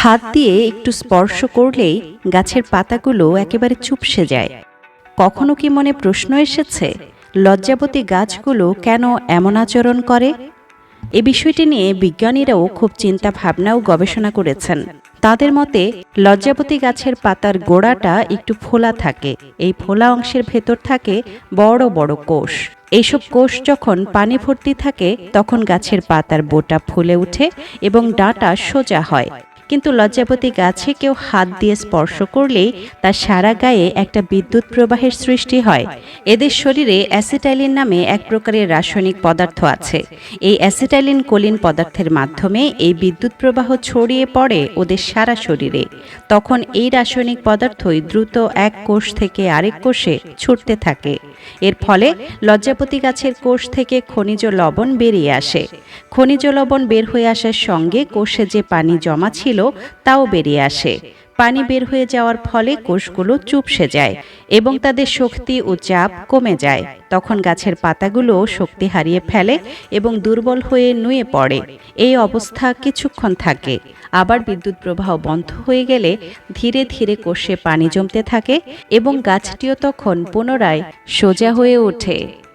হাত দিয়ে একটু স্পর্শ করলেই গাছের পাতাগুলো একেবারে চুপসে যায়। কখনো কি মনে প্রশ্ন এসেছে, লজ্জাবতী গাছগুলো কেন এমন আচরণ করে? এ বিষয়টি নিয়ে বিজ্ঞানীরাও খুব চিন্তা ভাবনা ও গবেষণা করেছেন। তাদের মতে, লজ্জাবতী গাছের পাতার গোড়াটা একটু ফোলা থাকে, এই ফোলা অংশের ভেতর থাকে বড় বড় কোষ। এইসব কোষ যখন পানি ভর্তি থাকে, তখন গাছের পাতার বোটা ফুলে ওঠে এবং ডাঁটা সোজা হয়। কিন্তু লজ্জাবতী গাছে কেউ হাত দিয়ে স্পর্শ করলেই তার সারা গায়ে একটা বিদ্যুৎ প্রবাহের সৃষ্টি হয়। এদের শরীরে অ্যাসিটাইলিন নামে এক প্রকারের রাসায়নিক পদার্থ আছে। এই অ্যাসিটাইলিন কোলিন পদার্থের মাধ্যমে এই বিদ্যুৎ প্রবাহ ছড়িয়ে পড়ে ওদের সারা শরীরে। তখন এই রাসায়নিক পদার্থই দ্রুত এক কোষ থেকে আরেক কোষে ছুটতে থাকে। এর ফলে লজ্জাপতি গাছের কোষ থেকে খনিজ লবণ বেরিয়ে আসে। খনিজ লবণ বের হয়ে আসার সঙ্গে কোষে যে পানি জমা ছিল তাও বেরিয়ে আসে। পানি বের হয়ে যাওয়ার ফলে কোষগুলো চুপসে যায় এবং তাদের শক্তি ও চাপ কমে যায়। তখন গাছের পাতাগুলো শক্তি হারিয়ে ফেলে এবং দুর্বল হয়ে নুয়ে পড়ে। এই অবস্থা কিছুক্ষণ থাকে। আবার বিদ্যুৎ প্রবাহ বন্ধ হয়ে গেলে ধীরে ধীরে কোষে পানি জমতে থাকে এবং গাছটিও তখন পুনরায় সোজা হয়ে ওঠে।